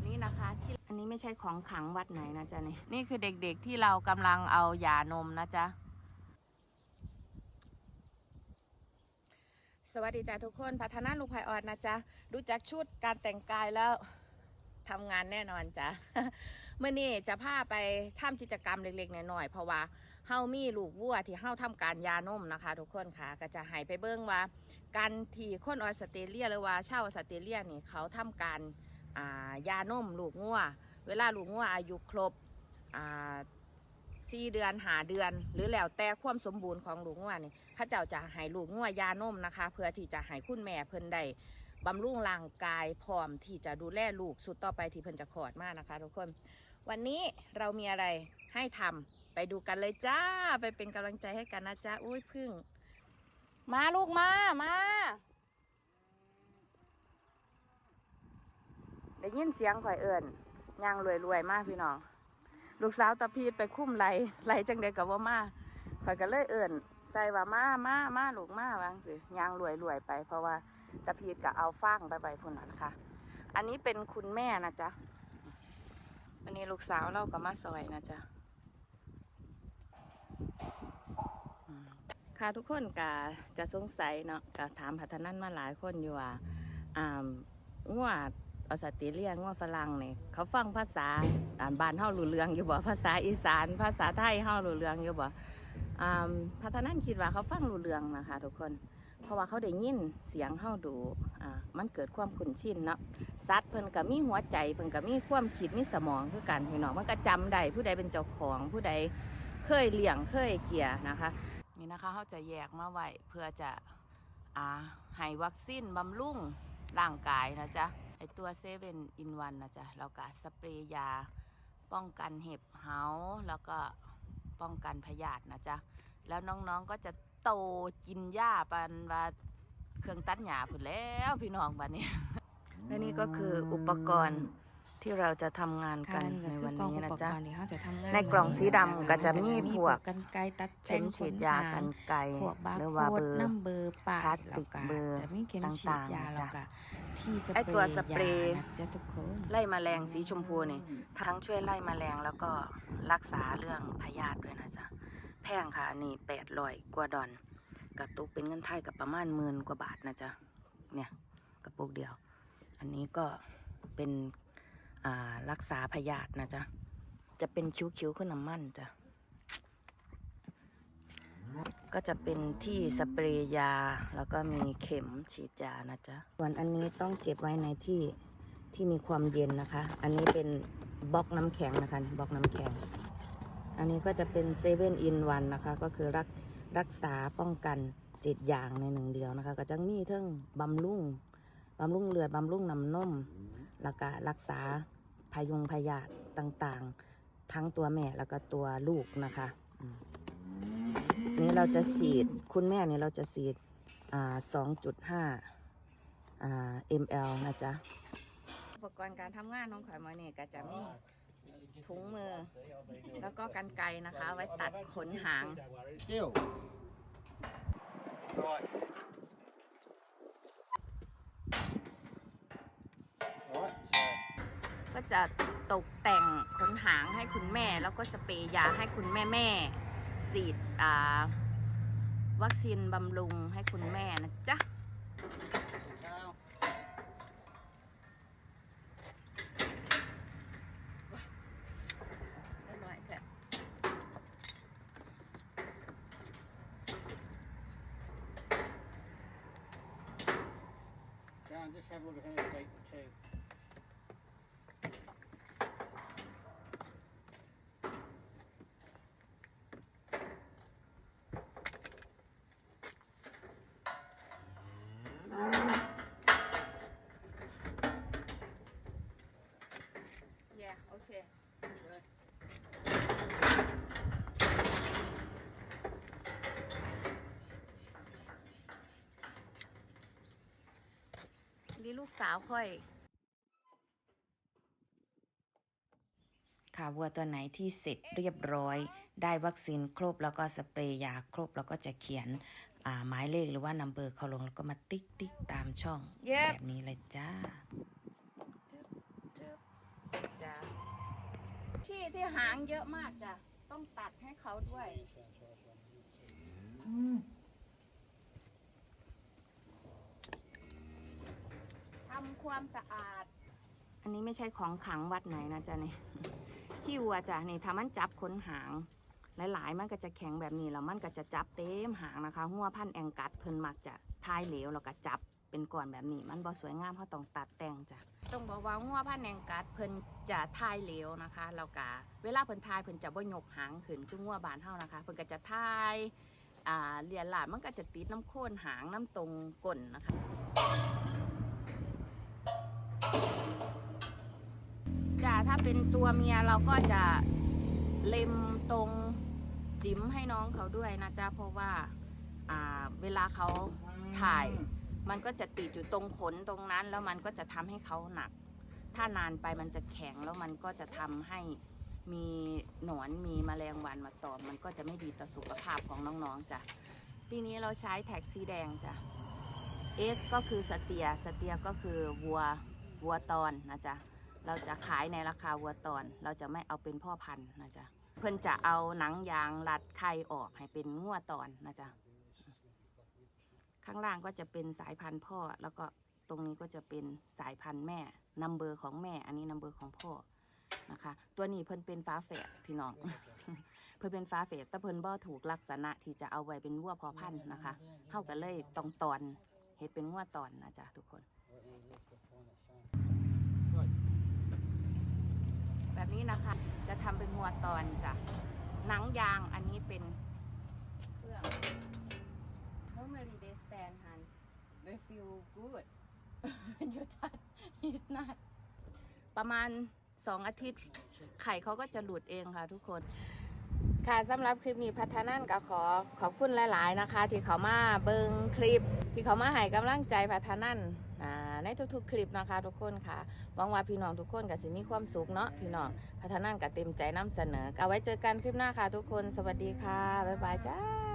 แบบนี้นะคะที่อันนี้ไม่ใช่ของขังวัดไหนนะจ๊ะนี่นี่คือเด็กๆที่เรากำลังเอายานมนะจ๊ะ สวัสดีจ้าทุกคนพัฒนาลูกไพออดนะจ๊ะดูจากชุดการแต่งกายแล้วทำงานแน่นอนจ้ะ เมื่อนี้จะพาไปทำกิจกรรมเล็กๆน้อยๆเพราะว่าเฮามีลูกวัวที่เฮาทำการยานมนะคะ ทุกคนค่ะก็จะให้ไปเบิ่งว่า การที่คนออสเตรเลียหรือว่าชาวออสเตรเลียนี่เขาทำการ ยานมลูกงัวเวลาลูกงัวอายุครบสี่เดือนหาเดือน หรือแล้วแต่ความสมบูรณ์ของลูกงัวนี่ข้าเจ้าจะให้ลูกงัวยานมนะคะ เพื่อที่จะให้คุณแม่เพิ่นได้บำรุงร่างกายพร้อมที่จะดูแลลูกสุดต่อไปที่เพิ่นจะคลอดมากนะคะ ทุกคน วันนี้เรามีอะไรให้ทำไปดูกันเลยจ้า ไปเป็นกำลังใจให้กันนะจ๊ะอุ้ยพึ่ง มาลูกมามา ได้ยินเสียงข่อยเอิญย่างรวยๆมากพี่น้อง ลูกสาวตะพีดไปคุ้มไหลไหลจังเด็กกับว่ามาข่อยก็เลยเอิญใส่ว่ามามามาลูกมาวางสิย่างรวยๆไป เพราะว่าตะพีดก็เอาฟางไปไปพุ่นนะคะ อันนี้เป็นคุณแม่นะจ๊ะอันนี้ลูกสาวเราก็มาซอยนะจ๊ะค่ะทุกคนก็จะสงสัยเนาะก็ถามพัฒนันมาหลายคนอยู่ว่าอ่างัว ออสเตรเลียงัวฝรั่งเนี่ยเขาฟังภาษาอ่านบ้านเฮารู้เรื่องอยู่บ่ภาษาอีสาน ภาษาไทยเฮารู้เรื่องอยู่บ่อ่าพัฒนันคิดว่าเขาฟังรู้เรื่องนะคะ ทุกคน เพราะว่าเขาได้ยินเสียงเฮาดูอ่ามันเกิดความคุ้นชินเนาะสัตว์เพิ่นก็มีหัวใจเพิ่นก็มีความคิดมีสมองคือกันพี่น้องมันก็จำได้ผู้ใดเป็นเจ้าของผู้ใดเคยเลี้ยงเคยเกลียนะคะ นี่นะคะเขาจะแยกมาไว้เพื่อจะอ่าให้วัคซีนบำรุงร่างกายนะจ๊ะ ไอตัวเซเว่นอินวันนะจ๊ะแล้วก็สเปรย์ยา ป้องกันเห็บเหาแล้วก็ป้องกันพยาธินะจ๊ะแล้วน้องๆก็จะโตกินหญ้าปันว่าเครื่องตัดหญ้าพุ่นแล้วพี่น้องบัดนี้และนี่ก็คืออุปกรณ์ที่เราจะทำงานกันในวันนี้นะจ๊ะที่เขาจะทำงานในกล่องสีดำก็จะมีพวกกันไกรตัดเข็มฉีดยากันไกรพวกบาร์หรือโค้ว่าดเบอร์น้ำเบอร์ปากพลาสติกแล้วเบอร์จะมีเข็มฉีดยาต่างๆแล้วก็ ที่สไอตัวสเปรย์จ๊ะทุกคนไล่แมลงสีชมพูนี่ทั้งช่วยไล่แมลงแล้วก็รักษาเรื่องพยาธิด้วยนะจ๊ะแพงค่ะอันนี่แปดร้อยกว่าดอนกระตุกเป็นเงินไทยกับประมาณหมื่นกว่าบาทนะจ๊ะเนี่ยกระปุกเดียว อันนี้ก็เป็นรักษาพยาธินะจ๊ะจะเป็นคิ้วๆขึ้นน้ำมันจ้ะ ก็จะเป็นที่สเปรย์ยา แล้วก็มีเข็มฉีดยานะจ๊ะส่วนอันนี้ต้องเก็บไว้ในที่ที่มีความเย็นนะคะ อันนี้เป็นบล็อกน้ำแข็งนะคะบล็อกน้ำแข็ง อันนี้ก็จะเป็นเซเว่นอินวันนะคะ ก็คือรักรักษาป้องกันเจ็ดอย่างในหนึ่งเดียวนะคะ ก็จะมีทั้งบำรุงบำรุงเลือดบำรุงน้ำนมแล้วก็รักษาพยุงพยาธิต่างๆ ทั้งตัวแม่แล้วก็ตัวลูกนะคะอื นี่เราจะฉีดคุณแม่เนี่ยเราจะฉีดอ่าสองจุดห้าอ่า ml นะจ๊ะอุปกรณ์การทำงานของข่อยมาเนี่ยก็จะมีถุงมือ แล้วก็กันไกรนะคะ ไว้ตัดขนหาง Right. Right, so ก็จะตกแต่งขนหางให้คุณแม่ แล้วก็สเปรย์ยาให้คุณแม่แม่ ฉีดวัคซีนบำรุงให้คุณแม่นะจ๊ะ now เรียบร้อยเถอะ go and just have a look at her feet too. นี่ลูกสาวค่อย ค่ะวัวตัวไหนที่เสร็จเรียบร้อย ได้วัคซีนครบแล้วก็สเปรย์ยาครบแล้วก็จะเขียนอ่าหมายเลขหรือว่านัมเบอร์เขาลงแล้วก็มาติ๊กติ๊กตามช่อง Yep แบบนี้เลยจ้าจึ๊บจึ๊บที่ที่หางเยอะมากจ้ะต้องตัดให้เขาด้วยทำ ความสะอาด อันนี้ไม่ใช่ของขังวัดไหนนะจ๊ะนี่ขี้วัวจ้ะนี่ถ้ามันจับขนหาง หลายๆ มันก็จะแข็งแบบนี้แล้วมันก็จะจับเต็มหางนะคะหัวพันธุ์แองกัดเพิ่นมักจะทายเหลวแล้วก็จับเป็นก่อนแบบนี้ มันบ่สวยงามเขาต้องตัดแต่งจ้ะต้องบอกว่าหัวพันธุ์แองกัดเพิ่นจะทายเหลวนะคะแล้วก็เวลาเพิ่นทายเพิ่นจะบ่ยกหางขึ้นคือหัวบานเฮานะคะ เพิ่นก็จะทายอ่าเลียนหลาดมันก็จะติดน้ำโคนหางน้ำตรงก้นนะคะ จ้ะ ถ้าเป็นตัวเมียเราก็จะเล็มตรงจิ้มให้น้องเขาด้วยนะจ๊ะเพราะว่าเวลาเขาถ่าย มันก็จะติดอยู่ตรงขนตรงนั้น แล้วมันก็จะทำให้เขาหนัก ถ้านานไปมันจะแข็งแล้วมันก็จะทำให้มีหนอนมีแมลงวันมาตอมมันก็จะไม่ดีต่อสุขภาพของน้องๆจ้ะปีนี้เราใช้แท็กสีแดงจ้ะ S ก็คือสเตียสเตียก็คือวัววัวตอนนะจ๊ะ เราจะขายในราคาวัวตอน เราจะไม่เอาเป็นพ่อพันธุ์นะจ๊ะเพิ่นจะเอาหนังยางรัดไข่ออกให้เป็นงัวตอนนะจ๊ะข้างล่างก็จะเป็นสายพันธุ์พ่อ แล้วก็ตรงนี้ก็จะเป็นสายพันธุ์แม่นัมเบอร์ของแม่ อันนี้นัมเบอร์ของพ่อนะคะ ตัวนี้เพิ่นเป็นฟ้าแฝดพี่น้อง เพิ่นเป็นฟ้าแฝดแต่เพิ่นบ่ถูกลักษณะที่จะเอาไว้เป็นวัวพอพันธุ์นะคะเฮาก็เลยต้องตอนเฮ็ดเป็นงัวตอนนะจ๊ะทุกคน แบบนี้นะคะ จะทำเป็นงัวตอนจ้ะหนังยางอันนี้เป็นเครื่อง Normally they stand hand they feel good when you touch it's not ประมาณสองอาทิตย์ ไข่เขาก็จะหลุดเองค่ะทุกคน ค่ะสำหรับคลิปนี้พัฒนันก็ขอขอบคุณหลาย ๆ นะคะ ที่เขามาเบิงคลิป ที่เขามาให้กำลังใจพัฒนัน ในทุกๆ คลิปนะคะ ทุกคนค่ะหวังว่าพี่น้องทุกคนก็สิมีความสุขเนาะพี่น้องพัฒนานก็เต็มใจนำเสนอเอาไว้เจอกันคลิปหน้าค่ะ ทุกคนสวัสดีค่ะบ๊ายบายจ้า